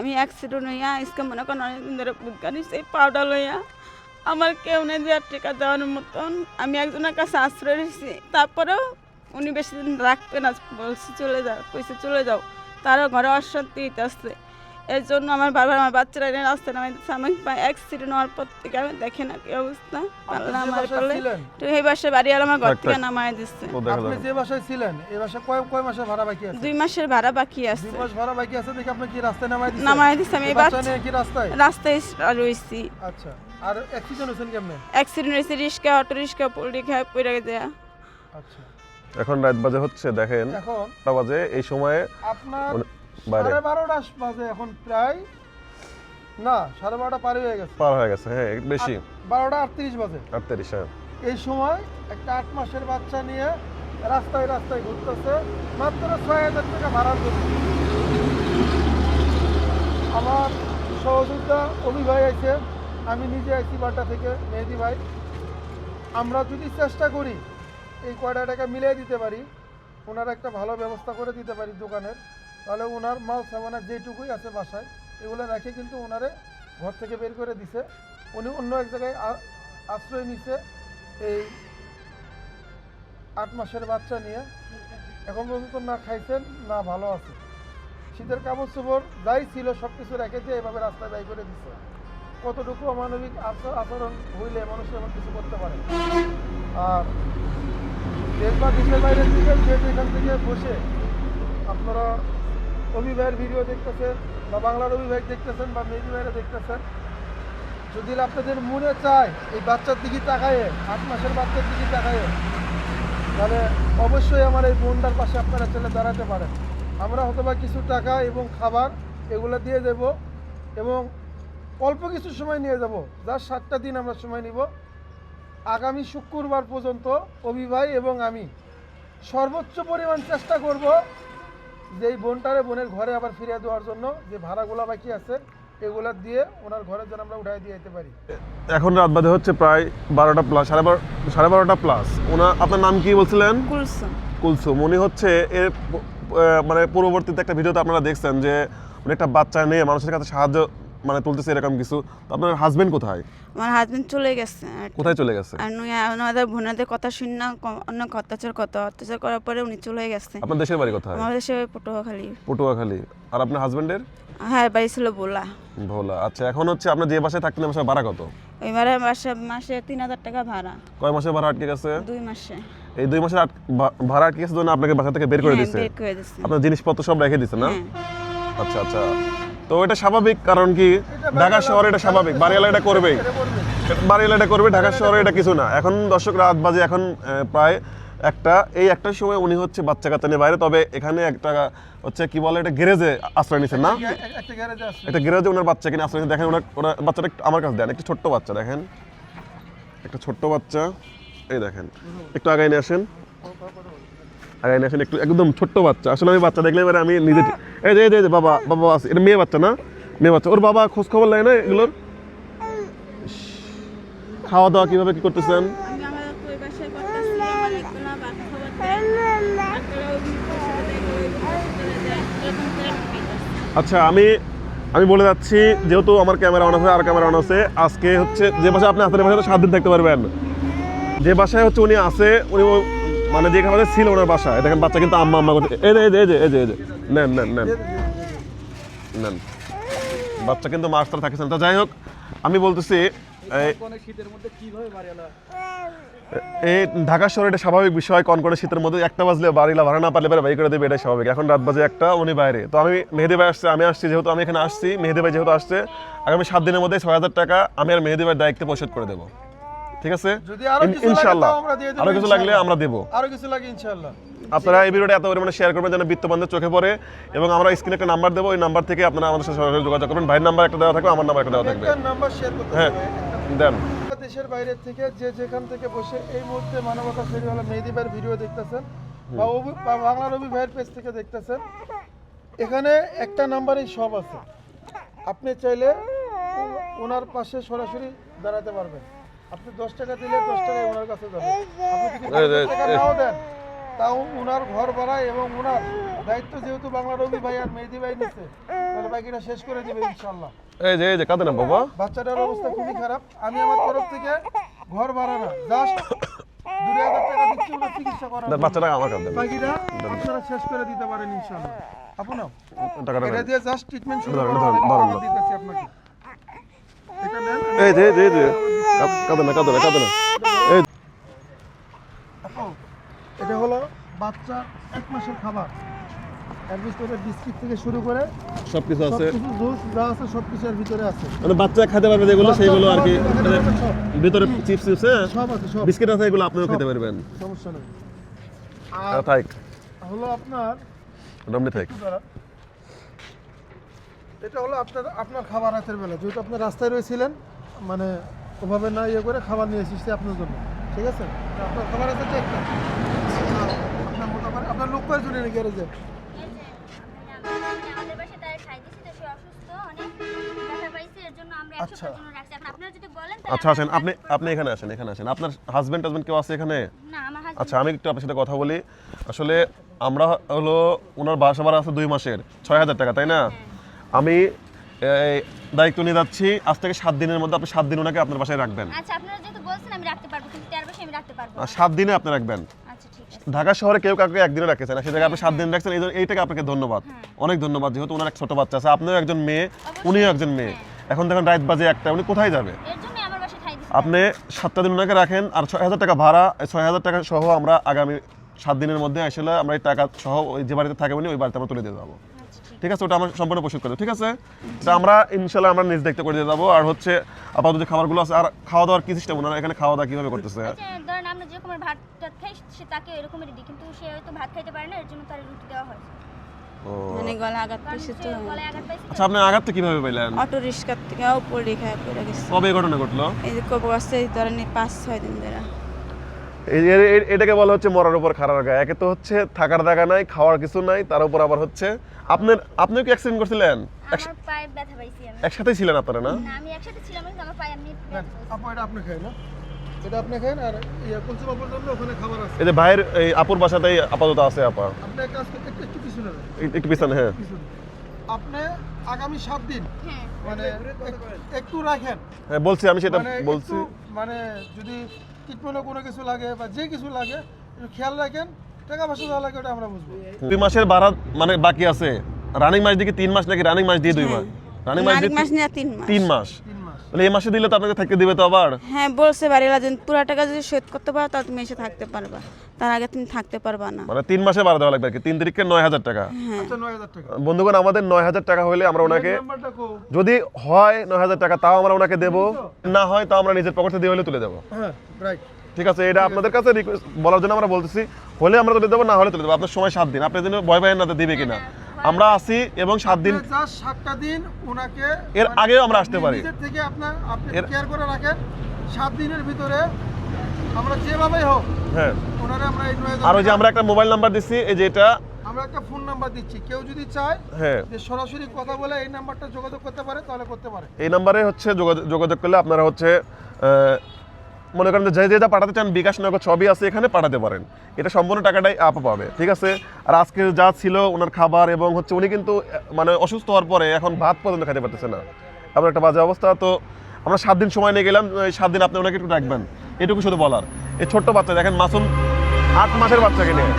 আমি অ্যাক্সিডেন্ট হইয়া, আজকে মনে করেন অনেকদিন ধরে সেই পাউডার লইয়া আমার কেউ নেই যে টিকা দেওয়ার মতন। আমি একজনের কাছে আশ্রয় রয়েছি তারপরেও উনি বেশি দিন রাখবে না, বলছি চলে যাও, কইছে চলে যাও। তারও ঘরে অশান্তি আসছে এর জন্য আমার বারবার আমার বাচ্চারা এনে রাস্তায় নামাই দিচ্ছে। আমি অ্যাক্সিডেন্ট হওয়ার পর থেকে আমি দেখে না কি অবস্থা। পাল্লা আমার বাসায় পালে তো এই বাসে বাড়ি আর আমার ঘর থেকে নামাই দিচ্ছে। আপনি যে বাসায় ছিলেন এই বাসায় কয় কয় মাসের ভাড়া বাকি আছে? দুই মাসের ভাড়া বাকি আছে। দুই মাস ভাড়া বাকি আছে দেখে আপনি কি রাস্তায় নামাই দিচ্ছেন? নামাই দিচ্ছে আমি এই বাচ্চা নিয়ে কি রাস্তায়? রাস্তায় রয়েছি। আচ্ছা আর অ্যাক্সিডেন্ট হয়েছেন কেমনে? অ্যাক্সিডেন্ট হয়েছে রিক্সা অটো রিক্সা পোল্ট্রি খায় পড়ে দেয়া আচ্ছা। এখন রাত বাজে হচ্ছে দেখেন। এখন? বাজে এই সময়ে আপনার বাইরে সাড়ে বারোটা বাজে এখন প্রায়। না সাড়ে বারোটা পার হয়ে গেছে। পার হয়ে গেছে হ্যাঁ বেশি। বারোটা আটত্রিশ বাজে। আটত্রিশ হ্যাঁ। এই সময় একটা আট মাসের বাচ্চা নিয়ে রাস্তায় রাস্তায় ঘুরতেছে মাত্র ছয় হাজার টাকা ভাড়ার জন্য। আমার সহযোগিতা অভি ভাই আছে আমি নিজে আইছি বাটা থেকে মেহেদি ভাই। আমরা যদি চেষ্টা করি এই কয়টা টাকা মিলিয়ে দিতে পারি ওনার একটা ভালো ব্যবস্থা করে দিতে পারি দোকানের। তাহলে ওনার মাল সামানা যেটুকুই আছে বাসায়, এগুলো রেখে কিন্তু ওনারে ঘর থেকে বের করে দিছে। উনি অন্য এক জায়গায় আশ্রয় নিছে এই আট মাসের বাচ্চা নিয়ে। এখন পর্যন্ত না খাইছেন, না ভালো আছে। শীতের কাপড় চোপড় যাই ছিল সব কিছু রেখে দিয়ে এভাবে রাস্তায় ব্যয় করে দিছে। কতটুকু অমানবিক আচ- আচরণ হইলে মানুষ এমন কিছু করতে পারে? আর দেশ বা দেশের বাইরের থেকে যে যেখান থেকে বসে আপনারা অভিভাবের ভিডিও দেখতেছেন বা বাংলার অভিভাবক দেখতেছেন বা মেজি ভাইরা দেখতেছেন, যদি আপনাদের মনে চায় এই বাচ্চার দিকে তাকায়, আট মাসের বাচ্চার দিকে তাকায়, তাহলে অবশ্যই আমার এই বোনটার পাশে আপনারা চলে দাঁড়াতে পারেন। আমরা হয়তোবা কিছু টাকা এবং খাবার এগুলো দিয়ে দেব এবং অল্প কিছু সময় নিয়ে যাব। যার সাতটা দিন আমরা সময় নিব। আগামী শুক্রবার পর্যন্ত অভিভাই এবং আমি সর্বোচ্চ পরিমাণ চেষ্টা করব যে এই বোনটারে বোনের ঘরে আবার ফিরিয়ে দেওয়ার জন্য যে ভাড়াগুলো বাকি আছে এগুলা দিয়ে ওনার ঘরের জন্য আমরা উঠাই দিয়ে যেতে পারি। এখন রাত বাজে হচ্ছে প্রায় বারোটা প্লাস সাড়ে বারো সাড়ে বারোটা প্লাস ওনার আপনার নাম কি বলছিলেন? কুলসুম। কুলসুম। উনি হচ্ছে এর মানে পূর্ববর্তীতে একটা ভিডিওতে আপনারা দেখছেন যে উনি একটা বাচ্চা নিয়ে মানুষের কাছে সাহায্য মানে তুলতেছে এরকম কিছু তো আপনার হাজবেন্ড কোথায়? আমার হাজবেন্ড চলে গেছে। কোথায় চলে গেছে? আর নুই ওনাদের বোনাদের কথা শুনে না অনেক অত্যাচার কত? অত্যাচার করার পরে উনি চলে গেছে। আপনার দেশের বাড়ি কোথায়? আমাদের সে পটুয়াখালী। পটুয়াখালী। আর আপনার হাজবেন্ডের হ্যাঁ বাড়ি ছিল বোলা ভোলা আচ্ছা এখন হচ্ছে আপনার যে বাসায় থাকতেন বাসায় ভাড়া কত? এবারে মাসে মাসে তিন হাজার টাকা ভাড়া। কয় মাসে ভাড়া আটকে গেছে? দুই মাসে। এই দুই মাসের ভাড়া আটকে গেছে জন্য আপনাকে বাসা থেকে বের করে হ্যাঁ, দিচ্ছে আপনার জিনিসপত্র সব রেখে দিছে না? হ্যাঁ। আচ্ছা আচ্ছা। তো এটা স্বাভাবিক কারণ কি ঢাকা শহরে এটা স্বাভাবিক। বাড়িওয়ালা এটা করবেই বাড়িওয়ালা এটা করবে ঢাকা শহরে এটা কিছু না। এখন দর্শক রাত বাজে এখন প্রায় একটা এই একটা সময় উনি হচ্ছে বাচ্চা কাচ্চা নিয়ে বাইরে। তবে এখানে একটা হচ্ছে কি বলে এটা গ্যারেজে আশ্রয় নিছেন না? একটা গ্যারেজে এটা গ্যারেজে ওনার বাচ্চা কিনে আশ্রয় নিছে। দেখেন ওনার ওনার বাচ্চাটা আমার কাছে দেন একটা ছোট্ট বাচ্চা দেখেন। একটা ছোট্ট বাচ্চা এই দেখেন। একটু আগাই নিয়ে আসেন। আগাই নিয়ে আসেন। একটু একদম ছোট্ট বাচ্চা। আসলে আমি বাচ্চা দেখলে এবারে আমি নিজে এই যে এই যে, বাবা বাবা আছে। এটা মেয়ে বাচ্চা না? মেয়ে বাচ্চা। ওর বাবা খোঁজ খবর লাগে না এগুলোর? খাওয়া দাওয়া কীভাবে কি করতেছেন? আচ্ছা আমি আমি বলে যাচ্ছি যেহেতু আমার ক্যামেরা অন আছে আর ক্যামেরা অন আছে আজকে হচ্ছে যে বাসায় আপনি আসলে বাসায় সাত দিন থাকতে পারবেন। যে বাসায় হচ্ছে উনি আছে উনি মানে যে খাবারে ছিল ওনার বাসায় দেখেন বাচ্চা কিন্তু আম্মা আম্মা করতে এই যে এই যে এই যে এই যে এই যে। নেন নেন নেন। নেন। বাচ্চা কিন্তু মাস্টার থাকছেন তো যাই হোক, আমি বলতেছি, এই ঢাকা শহরে এটা স্বাভাবিক বিষয় কনকনে শীতের মধ্যে একটা বাজলে বাড়িলা ভাড়া না পারলে বাড়ি করে দেবে, এটাই স্বাভাবিক। এখন রাত বাজে একটা, উনি বাইরে। তো আমি, মেহেদি ভাই আসছে, আমি আসছি, যেহেতু আমি এখানে আসছি, মেহেদি ভাই যেহেতু আসছে, আগামী সাত দিনের মধ্যে ছয় হাজার টাকা আমি আর মেহেদি ভাইয়ের দায়িত্বে পরিশোধ করে দেবো। ঠিক আছে? আরও কিছু ইনশাল্লাহ লাগলে আমরা দেবো। আরও কিছু লাগে ইনশাআল্লাহ। আপনারা এই ভিডিওটা এত পরিমাণে শেয়ার করবেন যেন বিত্তবানদের চোখে পড়ে এবং আমরা স্ক্রিনে একটা নাম্বার দেবো ওই নাম্বার থেকে আপনারা আমাদের সাথে সরাসরি যোগাযোগ করবেন। ভাইয়ের নাম্বার একটা দেওয়া থাকবে আমার নাম্বার একটা দেওয়া থাকবে। নাম্বার শেয়ার করতে হ্যাঁ দেন। দেশের বাইরে থেকে যে যেখান থেকে বসে এই মুহূর্তে মানবতা ফেরিওয়ালা মেহেদি ভাইয়ের ভিডিও দেখতেছেন বা বা বাংলা রবি ভাইয়ের পেজ থেকে দেখতেছেন এখানে একটা নাম্বারেই সব আছে। আপনি চাইলে ওনার পাশে সরাসরি দাঁড়াতে পারবেন। আপনি দশ টাকা দিলে দশ টাকায় ওনার কাছে যাবেন আপনি যদি টাকা নাও দেন তাও ওনার ঘর ভাড়া এবং ওনার দায়িত্ব যেহেতু বাংলা রবি ভাই আর মেহেদি ভাই নিচ্ছে তাহলে বাকিটা শেষ করে দিবে ইনশাল্লাহ এই যে এই যে কাঁদে না বাবা। বাচ্চাটার অবস্থা খুবই খারাপ। আমি আমার তরফ থেকে ঘর ভাড়া না জাস্ট দুই হাজার টাকা দিচ্ছি ওটা চিকিৎসা করার বাচ্চাটা আমার কাছে দেন বাকিটা আপনারা শেষ করে দিতে পারেন ইনশাল্লাহ আপনার টাকাটা এটা দিয়ে জাস্ট ট্রিটমেন্ট শুরু ধরুন, করা ধরুন, হবে। ধরুন, আমি দিতেছি আপনাকে। এটা নেন এই যে এই যে। কাঁদ- না কাঁদে না কাঁদে না। এই এটা হলো বাচ্চা এক মাসের খাবার। এর ভিতরে বিস্কিট থেকে শুরু করে সব আছে। জুস যা আছে সবকিছু এর ভিতরে আছে। মানে বাচ্চা খেতে পারবে যেগুলো সেইগুলো আর কি বাচ্চা মানে খাবার সব ভিতরে চিপস চিপস হ্যাঁ? সব আছে সব। বিস্কিট আছে এগুলো আপনিও খেতে পারবেন। সমস্যা নেই। আর থাক। হলো আপনার রমনি থাক। এটা হলো আপনার আপনার খাবার রাতের বেলা। যেহেতু আপনি রাস্তায় রয়েছিলেন মানে ওভাবে না ইয়ে করে খাবার নিয়ে এসেছি আপনার জন্য। ঠিক আছে? আপনার খাবার আছে তো একটা। আপনার মোটামুটি আপনার লোক কয়েকজন এনে গ্যারেজে? এই যে, মানে আমাদের বাসায় তার খাই দিছি তো সে অসুস্থ অনেক ব্যথা পাইছে এর জন্য আমরা এক আচ্ছা। সপ্তাহের জন্য রাখছি। এখন আপনারা যদি বলেন তাহলে আচ্ছা আসেন আপনি আপনি এখানে আসেন এখানে আসেন। আপনার হাজবেন্ড টাজবেন্ড কেউ আছে এখানে? আচ্ছা আমি একটু আপনার সাথে কথা বলি। আসলে আমরা হলো ওনার বাসা ভাড়া আছে দুই মাসের ছয় হাজার টাকা তাই না? আমি এই, দায়িত্ব নিয়ে যাচ্ছি। আজ থেকে সাত দিনের মধ্যে আপনি সাত দিন ওনাকে আপনার বাসায় রাখবেন। আচ্ছা আপনারা যেহেতু বলছেন আমি রাখতে পারব কিন্তু তেরো বছর আমি রাখতে পারব সাত দিনে আপনি রাখবেন। আচ্ছা ঠিক আছে। ঢাকা শহরে কেউ কাউকে একদিনে রাখতে চায় না সেটাকে আপনি সাত দিন রাখছেন এই এইটাকে আপনাকে ধন্যবাদ। অনেক ধন্যবাদ যেহেতু ওনার এক ছোট বাচ্চা আছে আপনিও একজন মেয়ে উনিও একজন মেয়ে। এখন দেখুন রাত বাজে একটা উনি কোথায় যাবে? বাসায় আপনি সাতটা দিন ওনাকে রাখেন আর ছয় হাজার টাকা ভাড়া ছয় হাজার টাকা সহ আমরা আগামী সাত দিনের মধ্যে আসলে আমরা এই টাকা সহ ওই যে বাড়িতে থাকে উনি ওই বাড়িতে আমরা তুলে দিয়ে যাব। ঠিক আছে ওটা আমরা সম্পূর্ণ পরিশোধ করে ঠিক আছে? এটা আমরা ইনশাল্লাহ আমরা নিজ দেখতে করে দিয়ে যাব। আর হচ্ছে আপাতত যে খাবারগুলো আছে আর খাওয়া দাওয়ার কি সিস্টেম ওনারা এখানে খাওয়া দাওয়া কীভাবে করতেছে? ধরেন আমরা খাই সে তাকে এরকমই দিই কিন্তু সে হয়তো ভাত খাইতে পারে না এর জন্য তার রুটি দেওয়া হয়। মানে গলা আঘাত কারণ পেয়েছে তো। আঘাত পাইছে আচ্ছা আপনি আঘাতটা কীভাবে পেলেন? অটো রিক্সার থেকে উপরে খায় পড়ে গেছে। কবে ঘটনা ঘটলো? এই যে কবে আসছে ধরেন পাঁচ ছয় দিন ধরে। এটাকে বলা হচ্ছে মরার উপর খারাপ লাগা একে তো হচ্ছে থাকার জায়গা নাই খাওয়ার কিছু নাই তার উপর আবার হচ্ছে আপনার আপনিও কি অ্যাক্সিডেন্ট করছিলেন? আমার পায়ে ব্যথা পাইছি আমি। একসাথেই ছিলেন আপনারা না? না আমি একসাথে ছিলাম কিন্তু আমার পায়ে আমি আপু এটা আপনি খাই না? এটা আপনি খান আর ইয়ে কুলসুম আপুর জন্য ওখানে খাবার আছে। এই যে ভাইয়ের এই আপুর বাসাতেই আপাতত আছে আপা। আপনি এক কাজ করতে- একটু পিছনে একটু পিছনে হ্যাঁ। আপনি আগামী সাত দিন হ্যাঁ। মানে একটু রাখেন। হ্যাঁ বলছি আমি সেটা মানে বলছি। মানে যদি ট্রিটমেন্টে কোনো কিছু লাগে বা যে কিছু লাগে খেয়াল রাখেন টাকা পয়সা যা লাগে ওটা আমরা বুঝব। দুই মাসের বাড়া মানে বাকি আছে। রানিং মাস দিকে তিন মাস নাকি রানিং মাস দিয়ে দুই মাস? রানিং মাস দিয়ে তিন মাস। তিন মাস। তাহলে এই মাসে দিলে তো আপনাকে থাকতে দিবে তো আবার? হ্যাঁ বলছে বাড়িওয়ালা যদি পুরো টাকা যদি শোধ করতে পারো তাহলে তুমি এসে থাকতে পারবা। তার আগে তুমি থাকতে পারবা না। মানে তিন মাসে ভাড়া দেওয়া লাগবে আর কি। তিন তারিখে নয় হাজার টাকা। আচ্ছা নয় হাজার টাকা। বন্ধুগণ আমাদের নয় হাজার টাকা হলে আমরা ওনাকে যদি হয় নয় হাজার টাকা তাও আমরা ওনাকে দেবো। না হয় তাও আমরা নিজের পকেটে দিয়ে হলে তুলে দেবো। হ্যাঁ রাইট ঠিক আছে এটা আপনাদের কাছে রিকোয়েস্ট বলার জন্য আমরা বলতেছি হলে আমরা তুলে দেবো না হলে তুলে দেবো। আপনার সময় সাত দিন। আপনি যেন ভয় পাই না দিবে কিনা। আমরা আসি এবং সাত দিন সাতটা দিন ওনাকে এর মানে আগেও আমরা আসতে পারি। থেকে আপনার আপনি কেয়ার করে রাখেন। সাত দিনের ভিতরে আমরা যেভাবেই হোক হ্যাঁ। ওনারে আমরা আর ওই যে আমরা একটা মোবাইল নাম্বার দিচ্ছি এই যে এটা আমরা একটা ফোন নাম্বার দিচ্ছি। কেউ যদি চায় হ্যাঁ। যে সরাসরি কথা বলে এই নাম্বারটা যোগাযোগ করতে পারে তাহলে করতে পারে। এই নাম্বারে হচ্ছে যোগাযোগ করলে আপনারা হচ্ছে মনে করেন যে যে যা পাঠাতে চান বিকাশ নগদ সবই আছে, এখানে পাঠাতে পারেন। এটা সম্পূর্ণ টাকাটাই আপ পাবে, ঠিক আছে? আর আজকে যা ছিল ওনার খাবার এবং হচ্ছে উনি কিন্তু মানে অসুস্থ হওয়ার পরে এখন ভাত পর্যন্ত খেতে পারতেছে না। এমন একটা বাজে অবস্থা, তো আমরা সাত দিন সময় নিয়ে গেলাম, এই সাত দিন আপনি ওনাকে একটু রাখবেন। এটুকু শুধু বলার। এই ছোট্ট বাচ্চা, দেখেন মাসুম আট মাসের বাচ্চাকে নিয়ে।